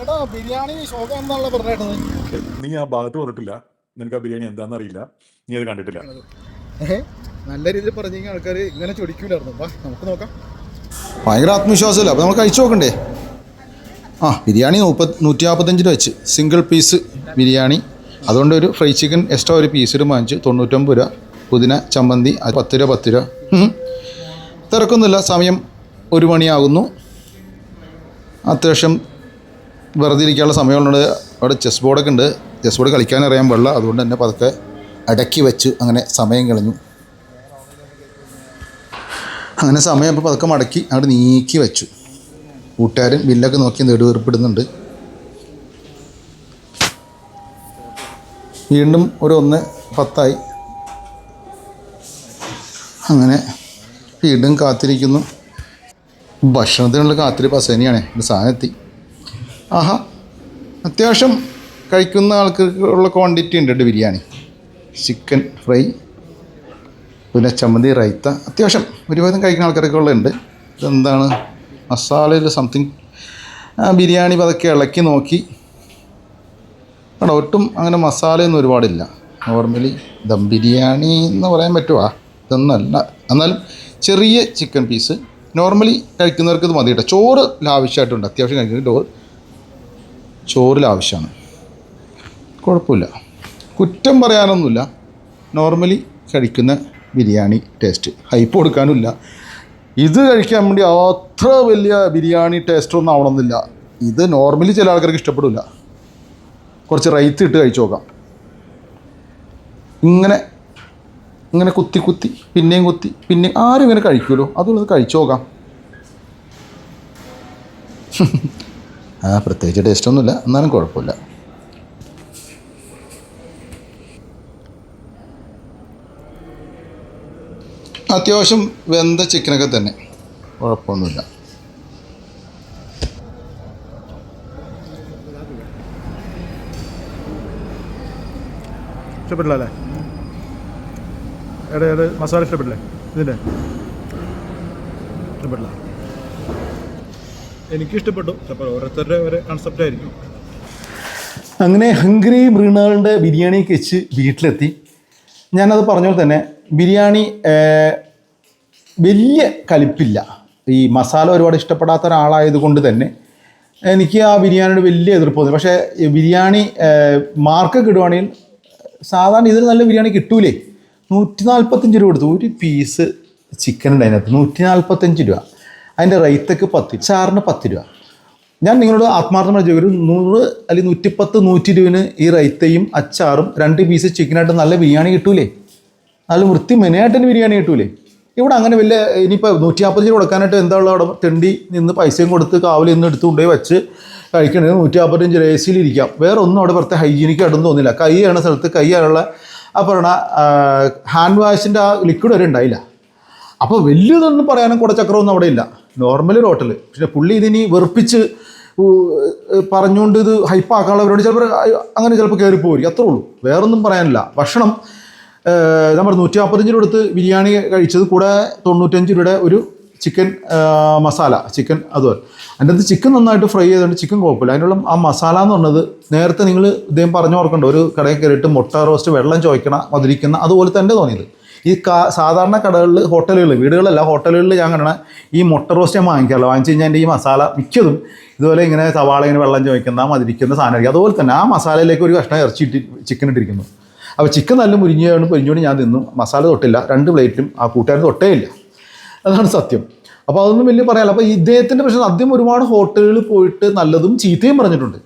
ചേട്ടാ ബിരിയാണി ശോകാണെന്നാണല്ലോ പറഞ്ഞേട്ടത് നീ ആ ഭാഗത്ത് വന്നിട്ടില്ല. നിനക്ക് ആ ബിരിയാണി എന്താണെന്ന് അറിയില്ല നീ അത് കണ്ടിട്ടില്ല. നല്ല രീതിയിൽ പറഞ്ഞെങ്കിൽ ആൾക്കാർ ഇങ്ങനെ ചൊടിക്കൂലായിരുന്നു. വാ നമുക്ക് നോക്കാം. ഭയങ്കര ആത്മവിശ്വാസമല്ല? അപ്പോൾ നമ്മൾ കഴിച്ചു നോക്കണ്ടേ? ആ ബിരിയാണി മുപ്പത് നൂറ്റി നാൽപ്പത്തഞ്ച് രൂപ വെച്ച്. Single piece biryani. അതുകൊണ്ട് ഒരു ഫ്രൈ ചിക്കൻ എക്സ്ട്രാ ഒരു പീസ് ഒരു മാഞ്ച് തൊണ്ണൂറ്റൊമ്പത് രൂപ. പുതിന ചമ്മന്തി അത് പത്ത് രൂപ പത്ത് രൂപ. തിരക്കൊന്നുമില്ല. സമയം ഒരു മണിയാകുന്നു. അത്യാവശ്യം വെറുതെ ഇരിക്കാനുള്ള സമയമുള്ളത് അവിടെ ചെസ് ബോർഡൊക്കെ ഉണ്ട്. ചെസ് ബോർഡ് കളിക്കാൻ അറിയാൻ പാടില്ല അതുകൊണ്ട് തന്നെ പതുക്കെ അടക്കി വെച്ച് അങ്ങനെ സമയം കളഞ്ഞു. അങ്ങനെ സമയം അപ്പോൾ പതുക്കെ മടക്കി അവിടെ നീക്കി വെച്ചു. കൂട്ടുകാരൻ ബില്ലൊക്കെ നോക്കി നെടുവീർപ്പിടുന്നുണ്ട്. വീണ്ടും ഒരു ഒന്ന് പത്തായി. അങ്ങനെ വീണ്ടും കാത്തിരിക്കുന്നു. ഭക്ഷണത്തിനുള്ള കാത്തിരിപ്പ് അസേനയാണ്. സാധനം എത്തി. ആഹാ. അത്യാവശ്യം കഴിക്കുന്ന ആൾക്കാർക്കുള്ള ക്വാണ്ടിറ്റി ഉണ്ട് കേട്ടോ ബിരിയാണി. ചിക്കൻ ഫ്രൈ പിന്നെ ചമ്മന്തി റൈത്ത അത്യാവശ്യം ഒരുപാട് കഴിക്കുന്ന ആൾക്കാരൊക്കെ ഉള്ളുണ്ട് ഇതെന്താണ്? മസാലയിൽ സംതിങ് ബിരിയാണി പതൊക്കെ ഇളക്കി നോക്കി. അവിടെ ഒട്ടും അങ്ങനെ മസാലയൊന്നും ഒരുപാടില്ല. നോർമലി ദം ബിരിയാണി എന്ന് പറയാൻ പറ്റുമോ ഇതൊന്നല്ല. എന്നാലും ചെറിയ ചിക്കൻ പീസ് നോർമലി കഴിക്കുന്നവർക്ക് ഇത് മതി കേട്ടോ ചോറ് ലാവശ്യമായിട്ടുണ്ട്. അത്യാവശ്യം കഴിക്കുന്നുണ്ട് ചോറ് ചോറിൽ ആവശ്യമാണ് കുഴപ്പമില്ല. കുറ്റം പറയാനൊന്നുമില്ല. നോർമലി കഴിക്കുന്ന ബിരിയാണി ടേസ്റ്റ് ഹൈപ്പ് കൊടുക്കാനുമില്ല. ഇത് കഴിക്കാൻ വേണ്ടി അത്ര വലിയ ബിരിയാണി ടേസ്റ്റ് ഒന്നും ആവണമെന്നില്ല. ഇത് നോർമലി ചില ആൾക്കാർക്ക് ഇഷ്ടപ്പെടില്ല. കുറച്ച് റൈത്ത് ഇട്ട് കഴിച്ചു നോക്കാം. ഇങ്ങനെ ഇങ്ങനെ കുത്തി കുത്തി പിന്നെയും കുത്തി പിന്നെ ആരും ഇങ്ങനെ കഴിക്കുമല്ലോ അതുള്ളത് കഴിച്ചു നോക്കാം. പ്രത്യേകിച്ച് ടേസ്റ്റ് ഒന്നുമില്ല. എന്നാലും കുഴപ്പമില്ല. അത്യാവശ്യം വെന്ത ചിക്കനൊക്കെ തന്നെ. കുഴപ്പമൊന്നുമില്ല. ഇഷ്ടപ്പെട്ടില്ല അല്ലേ? മസാല ഇഷ്ടപ്പെട്ടില്ലേ? ഇതിന്റെ ഇഷ്ടപ്പെട്ടില്ല. എനിക്ക് ഇഷ്ടപ്പെട്ടു അപ്പോൾ ഓരോരുത്തരുടെ ഒരു കൺസെപ്റ്റ് ആയിരിക്കും. അങ്ങനെ ഹംഗ്രി മൃണാളിന്റെ ബിരിയാണി കഴിച്ച് വീട്ടിലെത്തി. ഞാനത് പറഞ്ഞ തന്നെ ബിരിയാണി വലിയ കലിപ്പില്ല. ഈ മസാല ഒരുപാട് ഇഷ്ടപ്പെടാത്ത ഒരാളായത് കൊണ്ട് തന്നെ എനിക്ക് ആ ബിരിയാണിയുടെ വലിയ എതിർപ്പ് തോന്നി. പക്ഷേ ബിരിയാണി മാർക്കൊക്കെ ഇടുവാണെങ്കിൽ സാധാരണ ഇതിന് നല്ല ബിരിയാണി കിട്ടൂലേ? നൂറ്റി നാൽപ്പത്തഞ്ച് രൂപ കൊടുത്തു. ഒരു പീസ് ചിക്കൻ ഉണ്ട് അതിനകത്ത് നൂറ്റി നാൽപ്പത്തഞ്ച് രൂപ. അതിന്റെ റേറ്റൊക്കെ പത്ത് ചാറിന് പത്ത് രൂപ. ഞാൻ നിങ്ങളോട് ആത്മാർത്ഥമായി ചോദിക്കും ഒരു നൂറ് അല്ലെങ്കിൽ നൂറ്റിപ്പത്ത് നൂറ്റി ഇരുപതിന് ഈ റൈത്തയും അച്ചാറും രണ്ട് പീസ് ചിക്കനായിട്ട് നല്ല ബിരിയാണി കിട്ടൂലേ? നല്ല വൃത്തി മെനയായിട്ടിന് ബിരിയാണി കിട്ടൂലേ? ഇവിടെ അങ്ങനെ വലിയ ഇനിയിപ്പോൾ നൂറ്റി നാൽപ്പത് രൂപ കൊടുക്കാനായിട്ട് എന്താ ഉള്ളത് അവിടെ? തെണ്ടി നിന്ന് പൈസയും കൊടുത്ത് കാവലിൽ നിന്ന് എടുത്തുകൊണ്ടേ വെച്ച് കഴിക്കണേ നൂറ്റി നാൽപ്പത്തഞ്ച് സിയിലിരിക്കാം വേറെ ഒന്നും അവിടെ പുറത്തെ ഹൈജീനിക്ക് ആയിട്ടൊന്നും തോന്നില്ല. കൈ ചെയ്യണ സ്ഥലത്ത് കൈ ആയുള്ള ആ ഹാൻഡ് വാഷിന്റെ ആ ലിക്വിഡ് വരെ ഉണ്ടായില്ല. അപ്പോൾ വലിയതൊന്നും പറയാനും കൂടെ ചക്രമൊന്നും അവിടെ ഇല്ല. നോർമൽ ഒരു ഹോട്ടൽ പക്ഷേ പുള്ളി ഇതിനി വെറുപ്പിച്ച് പറഞ്ഞുകൊണ്ട് ഇത് ഹൈപ്പാക്കാനുള്ളവരോട് ചിലപ്പോൾ അങ്ങനെ ചിലപ്പോൾ കയറിപ്പോയിരിക്കും അത്രേ ഉള്ളൂ. വേറൊന്നും പറയാനില്ല. ഭക്ഷണം നമ്മൾ നൂറ്റി നാൽപ്പത്തഞ്ച് രൂപ എടുത്ത് ബിരിയാണി കഴിച്ചത് കൂടെ തൊണ്ണൂറ്റഞ്ച് രൂപയുടെ ഒരു ചിക്കൻ മസാല ചിക്കൻ അതുപോലെ. അതിന്റെ അകത്ത് ചിക്കൻ നന്നായിട്ട് ഫ്രൈ ചെയ്തുകൊണ്ട് ചിക്കൻ കുഴപ്പമില്ല. അതിനുള്ള ആ മസാല എന്ന് പറഞ്ഞത് നേരത്തെ നിങ്ങൾ ഇദ്ദേഹം പറഞ്ഞു ഓർക്കണ്ട ഒരു കടയിൽ കയറിയിട്ട് മുട്ട റോസ്റ്റ് വെള്ളം ചോയ്ക്കണ മതിരിക്കുന്ന അതുപോലെ തന്നെ തോന്നിയത്. ഈ സാധാരണ കടകളിൽ ഹോട്ടലുകൾ വീടുകളല്ല ഹോട്ടലുകളിൽ ഞാൻ കാണണ ഈ മുട്ട റോസ്റ്റ് ഞാൻ വാങ്ങിക്കാറില്ല. വാങ്ങിച്ച് കഴിഞ്ഞാൽ ഈ മസാല മിക്കതും ഇതുപോലെ ഇങ്ങനെ സവാള ഇങ്ങനെ വെള്ളം ചോദിക്കുന്ന മതിരിക്കുന്ന സാധനമായിരിക്കും. അതുപോലെ തന്നെ ആ മസാലയിലേക്ക് ഒരു കഷ്ണം ഇറച്ചി ചിക്കൻ ഇട്ടിരിക്കുന്നു. അപ്പോൾ ചിക്കൻ നല്ല മുരിഞ്ഞുകൊണ്ട് പൊരിഞ്ഞുകൊണ്ട് ഞാൻ തിന്നു. മസാല തൊട്ടില്ല. രണ്ട് പ്ലേറ്റിലും ആ കൂട്ടുകാരൻ തൊട്ടേ ഇല്ല. അതാണ് സത്യം. അപ്പോൾ അതൊന്നും വലിയ പറയാനില്ല. അപ്പോൾ ഇദ്ദേഹത്തിന്റെ പ്രശ്നം ആദ്യം ഒരുപാട് ഹോട്ടലുകളിൽ പോയിട്ട് നല്ലതും ചീത്തയും പറഞ്ഞിട്ടുണ്ട്.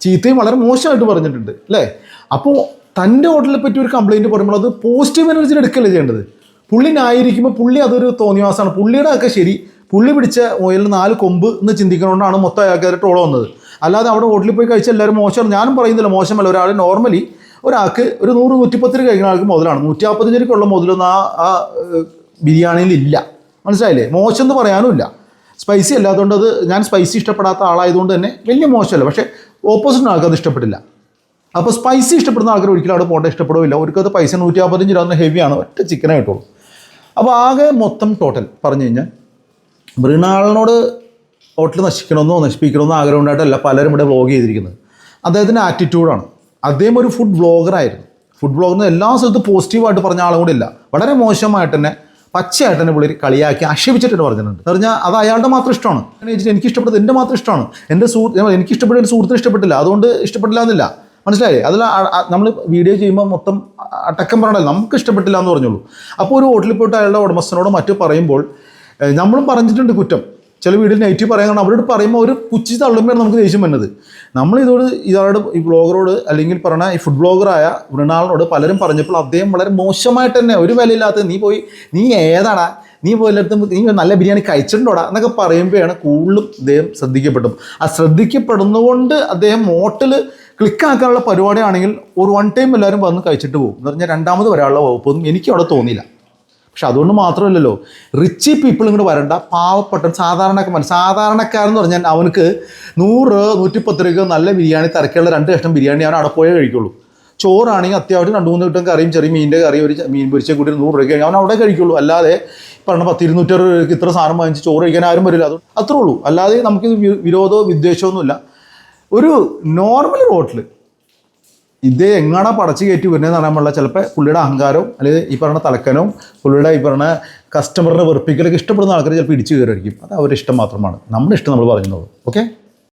ചീത്തയും വളരെ മോശമായിട്ട് പറഞ്ഞിട്ടുണ്ട്. അല്ലേ? അപ്പോൾ തന്റെ ഹോട്ടലിനെ പറ്റി ഒരു കംപ്ലയിന്റ് പറയുമ്പോൾ അത് പോസിറ്റീവ് എനർജി എടുക്കല്ലേ ചെയ്യേണ്ടത്? പുള്ളി ന്യായീകരിക്കുമ്പോൾ പുള്ളി അതൊരു തോന്നിവാസമാണ് പുള്ളിയുടെ ഒക്കെ ശരി പുള്ളി പിടിച്ച മുയലിന് നാല് കൊമ്പ് എന്ന് ചിന്തിക്കുന്നതുകൊണ്ടാണ് മൊത്തം അയാൾക്കാർ ട്രോള വന്നത്. അല്ലാതെ അവിടെ ഹോട്ടലിൽ പോയി കഴിച്ച എല്ലാവരും മോശമാണ്. ഞാനും പറയുന്നില്ല മോശമല്ല. ഒരാൾ നോർമലി ഒരാൾക്ക് ഒരു നൂറ് നൂറ്റിപ്പത്ത് രൂപ കഴിക്കുന്ന ആൾക്ക് മുതലാണ്. നൂറ്റി രൂപയ്ക്കുള്ള മുതലൊന്നും ആ ആ ബിരിയാണിയിൽ ഇല്ല. മനസ്സിലായില്ലേ? മോശം എന്ന് പറയാനുമില്ല സ്പൈസി അല്ലാത്തതുകൊണ്ട് അത് ഞാൻ സ്പൈസി ഇഷ്ടപ്പെടാത്ത ആളായതുകൊണ്ട് തന്നെ വലിയ മോശമല്ല. പക്ഷേ ഓപ്പോസിറ്റ് ആൾക്ക് അത് ഇഷ്ടപ്പെട്ടില്ല. അപ്പോൾ സ്പൈസി ഇഷ്ടപ്പെടുന്ന ആൾക്കാർ ഒരിക്കലും അവിടെ പോകേണ്ട ഇഷ്ടപ്പെടുകയില്ല. അവർക്കത് പൈസ നൂറ്റി അമ്പത്തഞ്ച് രൂപ ഹെവിയാണ് ഒറ്റ ചിക്കനേ കിട്ടുള്ളൂ. അപ്പോൾ ആകെ മൊത്തം ടോട്ടൽ പറഞ്ഞു കഴിഞ്ഞാൽ മൃണാളിനോട് ഹോട്ടൽ നശിക്കണമെന്നോ നശിപ്പിക്കണമെന്നോ ആഗ്രഹം ഉണ്ടായിട്ടല്ല പലരും ഇവിടെ വ്ളോഗ് ചെയ്തിരിക്കുന്നത്. അദ്ദേഹത്തിന്റെ ആറ്റിറ്റ്യൂഡാണ് അദ്ദേഹം ഒരു ഫുഡ് വ്ളോഗറായിരുന്നു ഫുഡ് വ്ളോഗറിന് എല്ലാ സ്ഥലത്തും പോസിറ്റീവായിട്ട് പറഞ്ഞ ആളും ഇല്ല. വളരെ മോശമായിട്ട് തന്നെ പച്ചയായിട്ട് തന്നെ പുള്ളി കളിയാക്കി ആക്ഷേപിച്ചിട്ട് പറഞ്ഞിട്ടുണ്ട്. എന്ന് പറഞ്ഞാൽ അത് അയാളുടെ മാത്രം ഇഷ്ടമാണ്. എനിക്ക് ഇഷ്ടപ്പെട്ടത് എന്റെ മാത്രം ഇഷ്ടമാണ്. എന്റെ സുഹൃത്ത് എനിക്ക് ഇഷ്ടപ്പെട്ട എന്റെ സുഹൃത്തിന് ഇഷ്ടപ്പെട്ടില്ല. അതുകൊണ്ട് ഇഷ്ടപ്പെട്ടില്ല എന്നില്ല. മനസ്സിലായി അതിൽ നമ്മൾ വീഡിയോ ചെയ്യുമ്പോൾ മൊത്തം അടക്കം പറഞ്ഞാൽ നമുക്ക് ഇഷ്ടപ്പെട്ടില്ല എന്ന് പറഞ്ഞുള്ളൂ അപ്പോൾ ഒരു ഹോട്ടലിൽ പോയിട്ട് അയാളുടെ ഉടമസ്ഥനോട് മറ്റു പറയുമ്പോൾ നമ്മളും പറഞ്ഞിട്ടുണ്ട് കുറ്റം. ചില വീഡിയോ നെഗറ്റീവ് പറയാൻ കാരണം അവരോട് പറയുമ്പോൾ ഒരു പുച്ചി തള്ളുമ്പോഴാണ് നമുക്ക് ദേഷ്യം വരുന്നത്. നമ്മൾ ഇതോട് ഇയാളോട് ഈ ബ്ലോഗറോട് അല്ലെങ്കിൽ പറഞ്ഞ ഈ ഫുഡ് ബ്ലോഗറായ മൃണാളിനോട് പലരും പറഞ്ഞപ്പോൾ അദ്ദേഹം വളരെ മോശമായിട്ട് തന്നെ ഒരു വിലയില്ലാത്ത നീ പോയി നീ ഏതാടാ? നീ പോയിടത്തും നീ നല്ല ബിരിയാണി കഴിച്ചിട്ടുണ്ടോടാ? എന്നൊക്കെ പറയുമ്പോഴാണ് കൂടുതലും അദ്ദേഹം ശ്രദ്ധിക്കപ്പെടും. ആ ശ്രദ്ധിക്കപ്പെടുന്നതുകൊണ്ട് അദ്ദേഹം ഹോട്ടൽ ക്ലിക്കാക്കാനുള്ള പരിപാടിയാണെങ്കിൽ ഒരു വൺ ടൈം എല്ലാവരും വന്ന് കഴിച്ചിട്ട് പോകും. എന്ന് പറഞ്ഞാൽ രണ്ടാമത് വരാനുള്ള വകുപ്പൊന്നും എനിക്ക് അവിടെ തോന്നിയില്ല. പക്ഷെ അതുകൊണ്ട് മാത്രമല്ലല്ലോ റിച്ച് പീപ്പിൾ ഇങ്ങോട്ട് വരണ്ട. പാവപ്പെട്ട സാധാരണക്കാരൻ സാധാരണക്കാരെന്ന് പറഞ്ഞാൽ അവനക്ക് നൂറ് നൂറ്റിപ്പത്ത് രൂപ നല്ല ബിരിയാണി തിരക്കുള്ള രണ്ട് കഷ്ണം ബിരിയാണി അവൻ അവിടെ പോയേ കഴിക്കുള്ളൂ. ചോറാണെങ്കിൽ അത്യാവശ്യം രണ്ട് മൂന്ന് കിട്ടും കറിയും ചെറിയ മീനിന്റെ കറി ഒരു മീൻ പൊരിച്ച കൂടി നൂറ് രൂപയ്ക്ക് അവൻ അവിടെ കഴിക്കുള്ളൂ. അല്ലാതെ പറഞ്ഞ പത്ത് ഇരുന്നൂറ്ററുപത് രൂപയ്ക്ക് ഇത്ര സാധനം വാങ്ങിച്ച് ചോറ് കഴിക്കാൻ ആരും വരില്ല. അത് അത്രേ ഉള്ളൂ. അല്ലാതെ നമുക്ക് വിരോധമോ വിദ്വേഷമൊന്നുമില്ല ഒരു നോർമൽ റോട്ടിൽ ഇത് എങ്ങാടാ പടച്ച് കയറ്റി വരുന്നതെന്ന് പറയാൻ ചിലപ്പോൾ പുള്ളിയുടെ അഹങ്കാരവും അല്ലെങ്കിൽ ഈ പറഞ്ഞ തലക്കനവും പുള്ളിയുടെ ഈ പറഞ്ഞ കസ്റ്റമറിനെ വെറുപ്പിക്കലൊക്കെ ഇഷ്ടപ്പെടുന്ന ആൾക്കാർ ചിലപ്പോൾ ഇടിച്ചു കയറുമായിരിക്കും. അത് അവരുടെ ഇഷ്ടം മാത്രമാണ്. നമ്മുടെ ഇഷ്ടം നമ്മൾ പറയുന്നത് ഓക്കെ